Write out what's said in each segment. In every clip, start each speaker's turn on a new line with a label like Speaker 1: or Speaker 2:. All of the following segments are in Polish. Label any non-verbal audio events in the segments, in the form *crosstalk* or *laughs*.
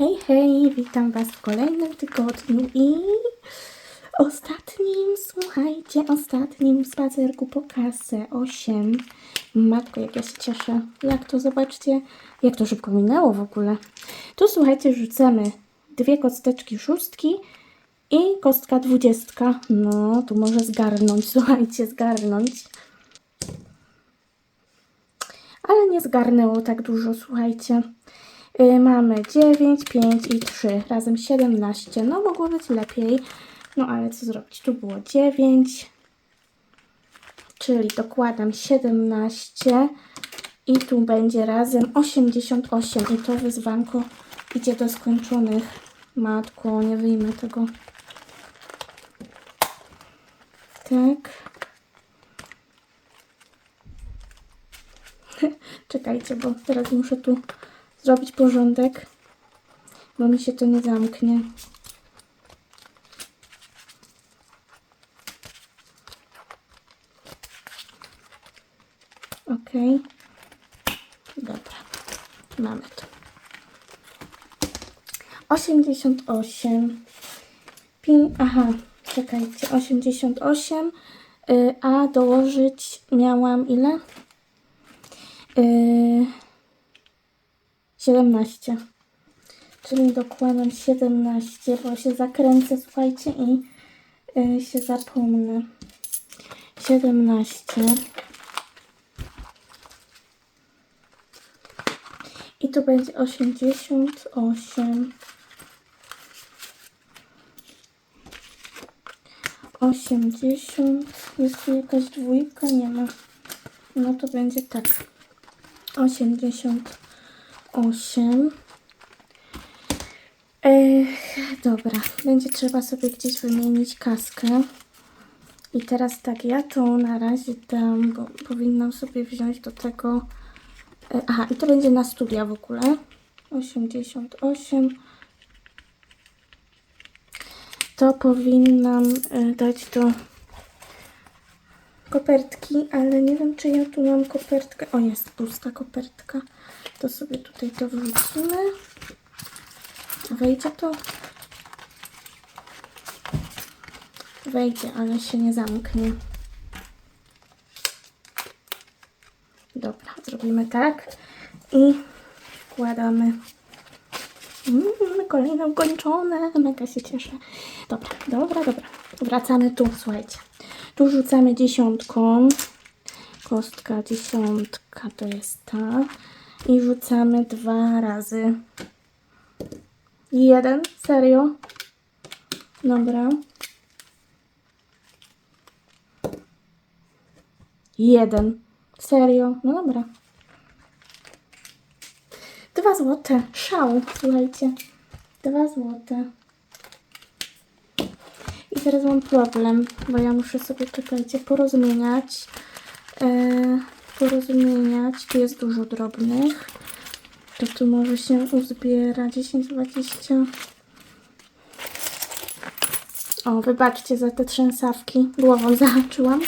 Speaker 1: Hej, hej, witam Was w kolejnym tygodniu i ostatnim, słuchajcie, ostatnim spacerku po kasę 8. Matko, jak ja się cieszę. Jak to, zobaczcie, jak to szybko minęło w ogóle. Tu, słuchajcie, rzucamy dwie kosteczki szóstki i kostka dwudziestka. No, tu może zgarnąć, *laughs* słuchajcie, zgarnąć. Ale nie zgarnęło tak dużo, słuchajcie. Y, mamy 9, 5 i 3, razem 17. No mogło być lepiej, no ale co zrobić? Tu było 9, czyli dokładam 17 i tu będzie razem 88 i to wyzwanko idzie do skończonych. Matko, nie wyjmę tego. Tak. *laughs* Czekajcie, bo teraz muszę tu zrobić porządek, bo mi się to nie zamknie. Ok. Dobra. Mamy to. 88. Pin, aha, czekajcie. 88. Y, a dołożyć miałam ile? Y, 17. Czyli dokładam 17, bo się zakręcę, słuchajcie, i y, się zapomnę. 17. I tu będzie 88. 80. Jest tu jakaś dwójka? Nie ma. No to będzie tak. 80. 8. Ech, dobra, będzie trzeba sobie gdzieś wymienić kaskę. I teraz tak, ja to na razie dam, bo powinnam sobie wziąć do tego. e, Aha, i to będzie na studia w ogóle. 88. To powinnam e, dać do kopertki, ale nie wiem, czy ja tu mam kopertkę. O, jest pusta kopertka. To sobie tutaj to wrzucimy. Wejdzie to? Wejdzie, ale się nie zamknie. Dobra, zrobimy tak i wkładamy. Mm, ukończone. Mega się cieszę. Dobra, dobra, dobra. Wracamy tu, słuchajcie. Tu rzucamy dziesiątką. Kostka dziesiątka to jest ta. I rzucamy dwa razy. Jeden? Serio? Dobra. Jeden. Serio? No dobra. Dwa złote. Szał, słuchajcie. Dwa złote. I teraz mam problem, bo ja muszę sobie, czekajcie, porozmieniać. E, porozmieniać. Tu jest dużo drobnych. To tu może się uzbiera 10, 20. O, wybaczcie za te trzęsawki. Głową zahaczyłam.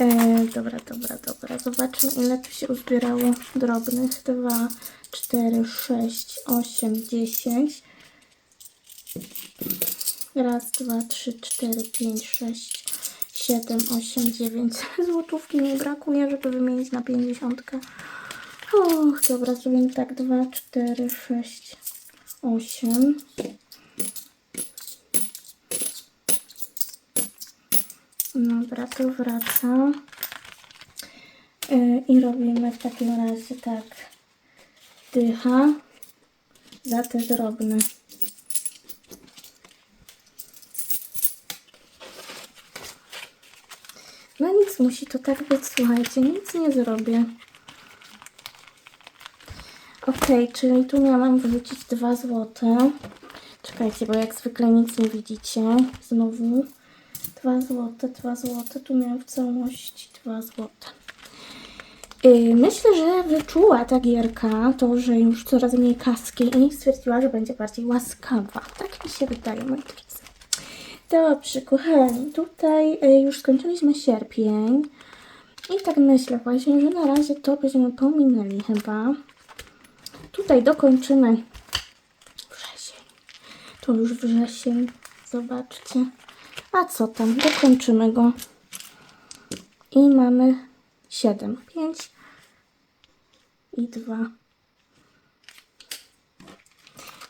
Speaker 1: E, dobra, dobra, dobra. Zobaczmy, ile tu się uzbierało drobnych. 2, 4, 6, 8, 10. Raz, dwa, trzy, cztery, pięć, sześć, siedem, osiem, dziewięć. *laughs* Złotówki mi brakuje, żeby wymienić na pięćdziesiątkę. Och, dobra, zrobimy tak. Dwa, cztery, sześć, osiem. Dobra, to wraca. Yy, I robimy w takim razie tak. Dycha za te drobne. No nic, musi to tak być, słuchajcie, nic nie zrobię. Ok, czyli tu miałam wrzucić 2 złote. Czekajcie, bo jak zwykle nic nie widzicie. Znowu 2 złote, 2 złote. Tu miałam w całości 2 złote. Yy, myślę, że wyczuła ta gierka to, że już coraz mniej kaski i stwierdziła, że będzie bardziej łaskawa. Tak mi się wydaje, moi drodzy. Dobrze, kochani, tutaj y, już skończyliśmy sierpień i tak myślę właśnie, że na razie to byśmy pominęli chyba. Tutaj dokończymy To już wrzesień. Zobaczcie. A co tam? Dokończymy go. I mamy 7. 5 i 2.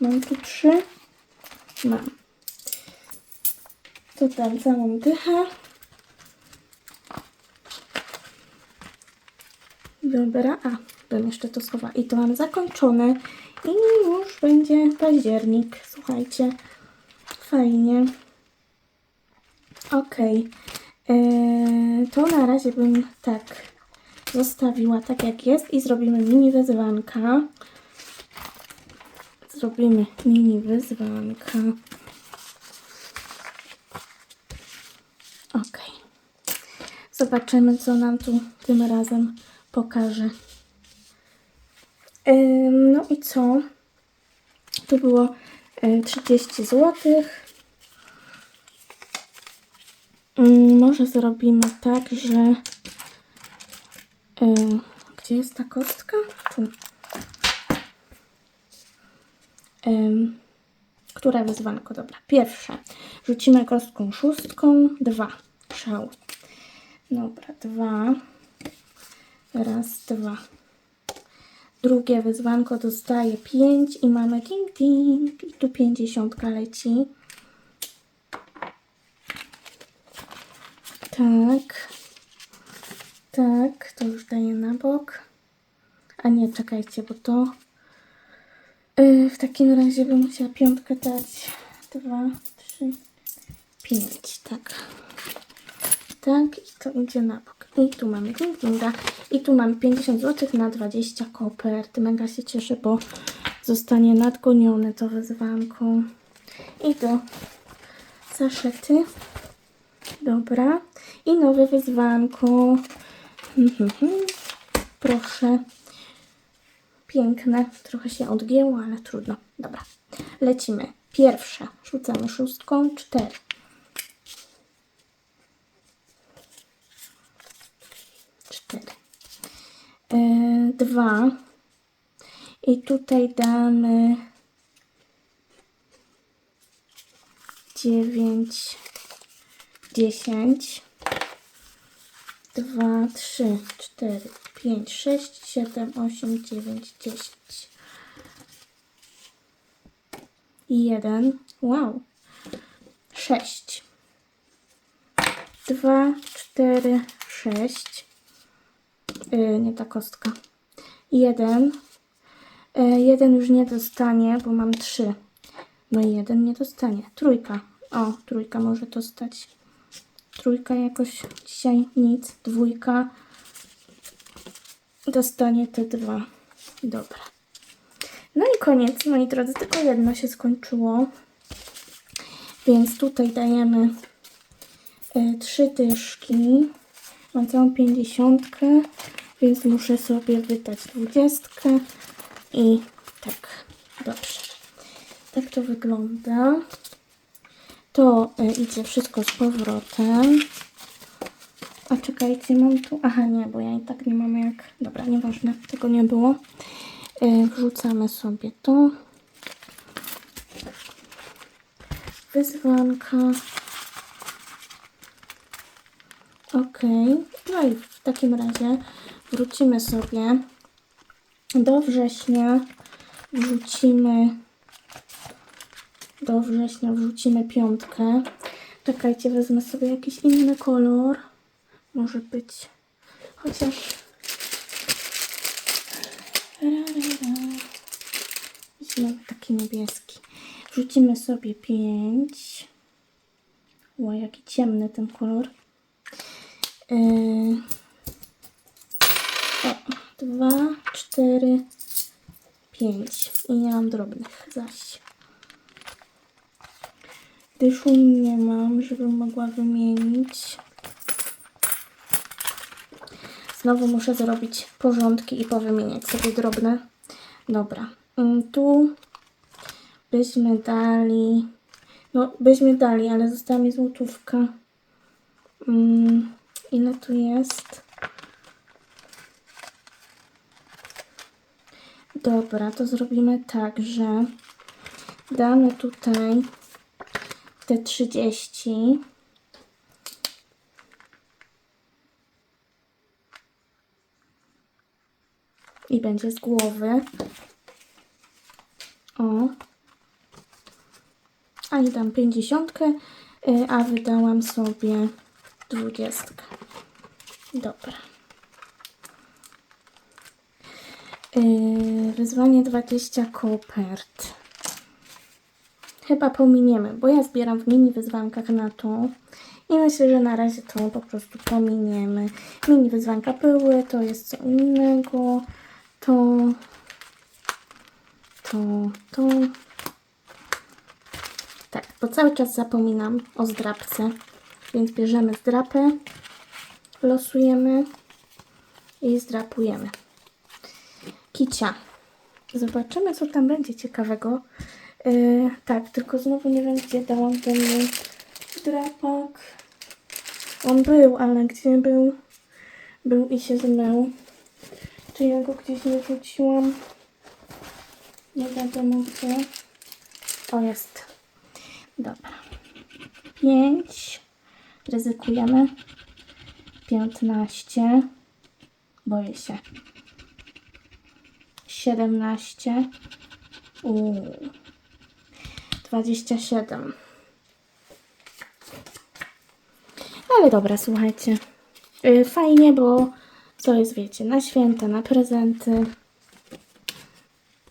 Speaker 1: Mam tu 3. Mam. To dam całą dychę. Dobra, a, bym jeszcze to schowa. I to mam zakończone. I już będzie październik. Słuchajcie, fajnie. Okej. Eee, to na razie bym tak zostawiła tak jak jest i zrobimy mini wyzwanka. Zrobimy mini wyzwanka. Okej. Zobaczymy, co nam tu tym razem pokaże. Ym, no i co? Tu było y, 30 zł. Ym, może zrobimy tak, że. y, gdzie jest ta kostka? Ym, które wyzwanko? Dobra. Pierwsze. Rzucimy kostką szóstką. Dwa. Szał. Dobra, dwa. Raz, dwa. Drugie wyzwanko dostaje 5 i mamy ding ding. I tu 50 leci. Tak. Tak, to już daję na bok. A nie, czekajcie, bo to... Yy, w takim razie bym musiała piątkę dać. Dwa, trzy, pięć, tak. Tak, i to idzie na bok. I tu mamy ding dinga. I tu mamy 50 zł na 20 kopert. Mega się cieszę, bo zostanie nadgonione to wyzwanko. I do saszety. Dobra. I nowe wyzwanko. Mhm, mhm. Proszę. Piękne. Trochę się odgięło, ale trudno. Dobra. Lecimy. Pierwsze. Rzucamy szóstką. Cztery. cztery. E, dwa. I tutaj damy dziewięć, dziesięć, dwa, trzy, cztery, pięć, sześć, siedem, osiem, dziewięć, dziesięć. I jeden. Wow. Sześć. Dwa, cztery, sześć. Yy, nie ta kostka. Jeden. Yy, jeden już nie dostanie, bo mam trzy. No i jeden nie dostanie. Trójka. O, trójka może dostać. Trójka jakoś dzisiaj nic. Dwójka dostanie te dwa. Dobra. No i koniec, moi drodzy. Tylko jedno się skończyło. Więc tutaj dajemy y, trzy dyszki. Mam całą pięćdziesiątkę, więc muszę sobie wydać dwudziestkę i tak, dobrze. Tak to wygląda. To y, idzie wszystko z powrotem. A czekajcie, mam tu... Aha, nie, bo ja i tak nie mam jak... Dobra, nieważne, tego nie było. Y, wrzucamy sobie to. Wyzwanka. Ok, no i w takim razie wrócimy sobie do września. Wrzucimy do września wrzucimy piątkę. Czekajcie, wezmę sobie jakiś inny kolor. Może być chociaż. Weźmy taki niebieski. Wrzucimy sobie pięć. Ło, jaki ciemny ten kolor. Yy, o, dwa, cztery, pięć. I nie mam drobnych zaś. Dyszu nie mam, żebym mogła wymienić. Znowu muszę zrobić porządki i powymieniać sobie drobne. Dobra. Ym, Tu byśmy dali... No, byśmy dali, ale została mi złotówka. Mm, ile tu jest? Dobra, to zrobimy tak, że damy tutaj te 30. I będzie z głowy. O. A i dam 50, y, a wydałam sobie 20. Dobra. Yy, wyzwanie 20 kopert. Chyba pominiemy, bo ja zbieram w mini wyzwankach na to. I myślę, że na razie to po prostu pominiemy. Mini wyzwanka były, to jest co innego. To, to, to. Tak, bo cały czas zapominam o zdrabce. Więc bierzemy zdrapę, losujemy i zdrapujemy. Kicia. Zobaczymy, co tam będzie ciekawego. Yy, tak, tylko znowu nie wiem, gdzie dałam ten drapak. On był, ale gdzie był? Był i się zmył. Czy ja go gdzieś nie rzuciłam? Nie wiadomo gdzie. O, jest. Dobra. Pięć. Ryzykujemy. Piętnaście. Boję się. 17. Uuu. 27. Ale dobra, słuchajcie. Yy, fajnie, bo to jest, wiecie, na święta, na prezenty.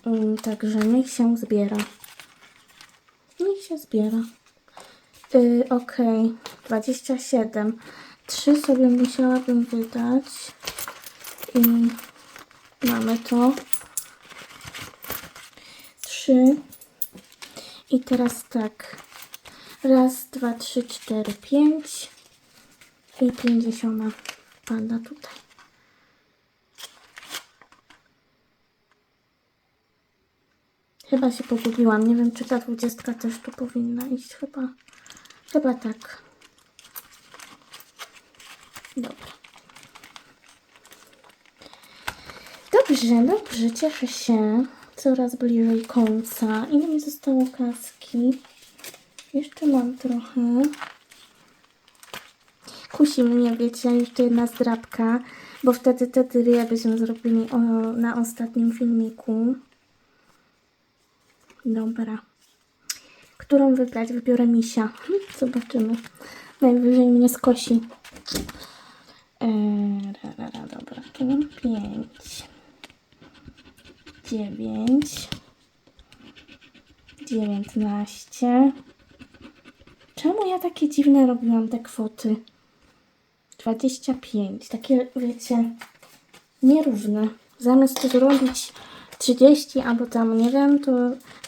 Speaker 1: Yy, także niech się zbiera. Niech się zbiera. Okej, 27. 3 sobie musiałabym wydać. I mamy to. 3. I teraz tak. Raz, dwa, trzy, cztery, pięć. I pięćdziesiąta pada tutaj. Chyba się pogubiłam. Nie wiem, czy ta dwudziestka też tu powinna iść. Chyba, chyba tak. Dobra. Dobrze, dobrze, cieszę się. Coraz bliżej końca. Ile mi zostało kaski? Jeszcze mam trochę. Kusi mnie, wiecie, jeszcze jedna zdrabka, bo wtedy te dwie byśmy zrobili o, na ostatnim filmiku. Dobra. Którą wybrać? Wybiorę misia. Hm, Zobaczymy. Najwyżej mnie skosi. Eee, ra, ra, ra, dobra, tu mam pięć. Dziewięć. Dziewiętnaście. Czemu ja takie dziwne robiłam te kwoty? 25. Takie, wiecie, nierówne. Zamiast to zrobić 30 albo tam, nie wiem, to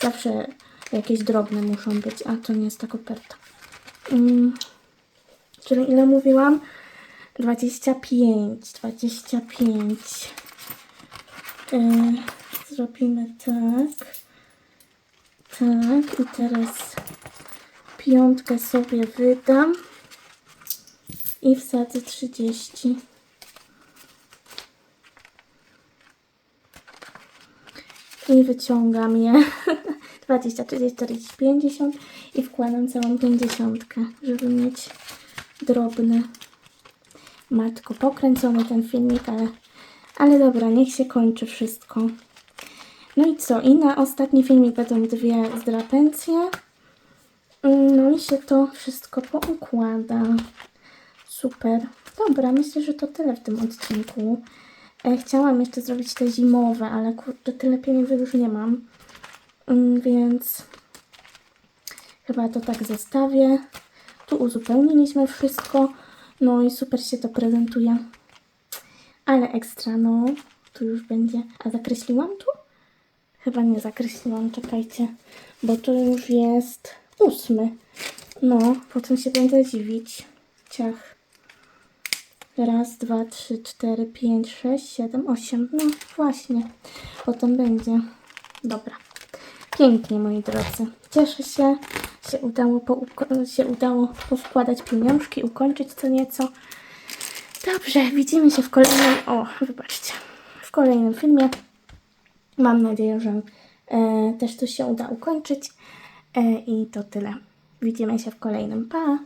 Speaker 1: zawsze jakieś drobne muszą być, a to nie jest ta koperta. Mm. Czyli ile mówiłam? 25. 25. Yy, zrobimy tak. Tak, i teraz piątkę sobie wydam i wsadzę 30. I wyciągam je 20, 30, 40, 50 i wkładam całą 50, żeby mieć drobny. Matko, pokręcony ten filmik, ale, ale dobra, niech się kończy wszystko. No i co? I na ostatni filmik będą dwie zdrapencje. No i się to wszystko poukłada. Super. Dobra, myślę, że to tyle w tym odcinku. E, chciałam jeszcze zrobić te zimowe, ale kurde, tyle pieniędzy już nie mam. Mm, Więc chyba to tak zostawię. Tu uzupełniliśmy wszystko. No i super się to prezentuje. Ale ekstra, no. Tu już będzie. A zakreśliłam tu? Chyba nie zakreśliłam, czekajcie. Bo to już jest ósmy. No, potem się będę dziwić. Ciach. Raz, dwa, trzy, cztery, pięć, sześć, siedem, osiem. No właśnie. Potem będzie. Dobra. Pięknie, moi drodzy. Cieszę się. Się udało, pouko- się udało powkładać pieniążki, ukończyć co nieco. Dobrze, widzimy się w kolejnym... O, wybaczcie. W kolejnym filmie. Mam nadzieję, że e, też to się uda ukończyć. E, I to tyle. Widzimy się w kolejnym. Pa!